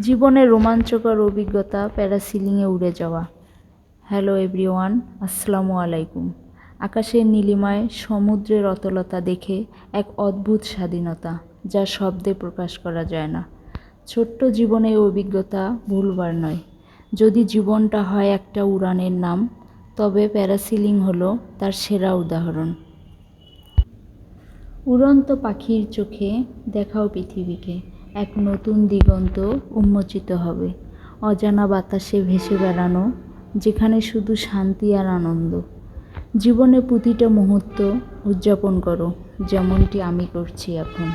জীবনের রোমাঞ্চকর অভিজ্ঞতা প্যারাসিলিংয়ে উড়ে যাওয়া। হ্যালো এভরিওয়ান, আসসালামু আলাইকুম। আকাশের নীলিমায় সমুদ্রের অতলতা দেখে এক অদ্ভুত স্বাধীনতা, যা শব্দে প্রকাশ করা যায় না। ছোট্ট জীবনে অভিজ্ঞতা ভুলবার নয়। যদি জীবনটা হয় একটা উড়ানের নাম, তবে প্যারাসিলিং হলো তার সেরা উদাহরণ। উড়ন্ত পাখির চোখে দেখাও পৃথিবীকে। এক নতুন দিগন্ত উন্মোচিত হবে। অজানা বাতাসে ভেসে বেড়ানো, যেখানে শুধু শান্তি আর আনন্দ। জীবনে প্রতিটা মুহূর্ত উদযাপন করো, যেমনটি আমি করছি এখন।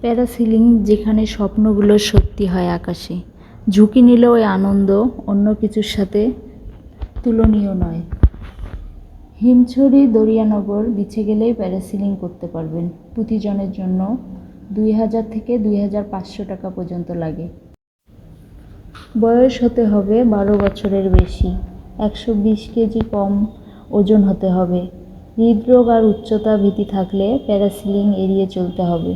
প্যারাসিলিং, যেখানে স্বপ্নগুলো সত্যি হয় আকাশে। ঝুঁকি নিলে ওই আনন্দ অন্য কিছুর সাথে তুলনীয় নয়। হিমছড়ি, দরিয়ানগর বিছে গেলেই প্যারাসিলিং করতে পারবেন। প্রতিজনের জন্য দুই হাজার থেকে দুই হাজার পাঁচশো টাকা পর্যন্ত লাগে। বয়স হতে হবে বারো বছরের বেশি। একশো বিশ কেজি কম ওজন হতে হবে। হৃদরোগ আর উচ্চতা ভীতি থাকলে প্যারাসিলিং এড়িয়ে চলতে হবে।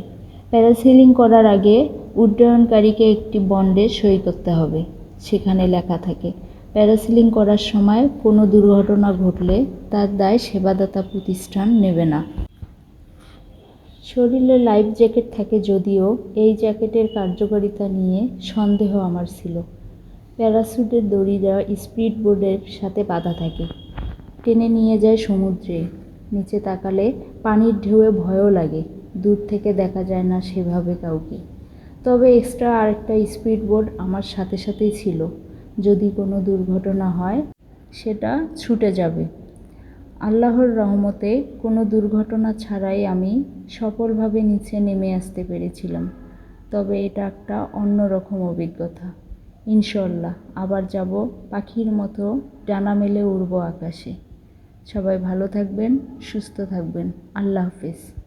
প্যারাসিলিং করার আগে উড্ডয়নকারীকে একটি বন্ডে সই করতে হবে, সেখানে লেখা থাকে। প্যারাসিলিং করার সময় কোনো দুর্ঘটনা ঘটলে তার দায় সেবাদাতা প্রতিষ্ঠান নেবে না। শরীরে লাইফ জ্যাকেট থাকে যদিও এই জ্যাকেটের কার্যকারিতা নিয়ে সন্দেহ আমার ছিল। প্যারাসুটের দড়ি দেওয়া স্পিড বোর্ডের সাথে বাঁধা থাকে। টেনে নিয়ে যায় সমুদ্রে। নিচে তাকালে পানির ঢেউয়ে ভয়ও লাগে। দূর থেকে দেখা যায় না সেভাবে কাউকে। তবে এক্সট্রা আরেকটা স্পিড বোর্ড আমার সাথে সাথেই ছিল। যদি কোনো দুর্ঘটনা হয়, সেটা ছুটে যাবে। আল্লাহর রহমতে কোনো দুর্ঘটনা ছাড়াই আমি সফলভাবে নিচে নেমে আসতে পেরেছিলাম। তবে এটা একটা অন্যরকম অভিজ্ঞতা। ইনশাল্লাহ আবার যাব পাখির মতো ডানা মেলে উড়ব আকাশে। সবাই ভালো থাকবেন, সুস্থ থাকবেন। আল্লাহ হাফেজ।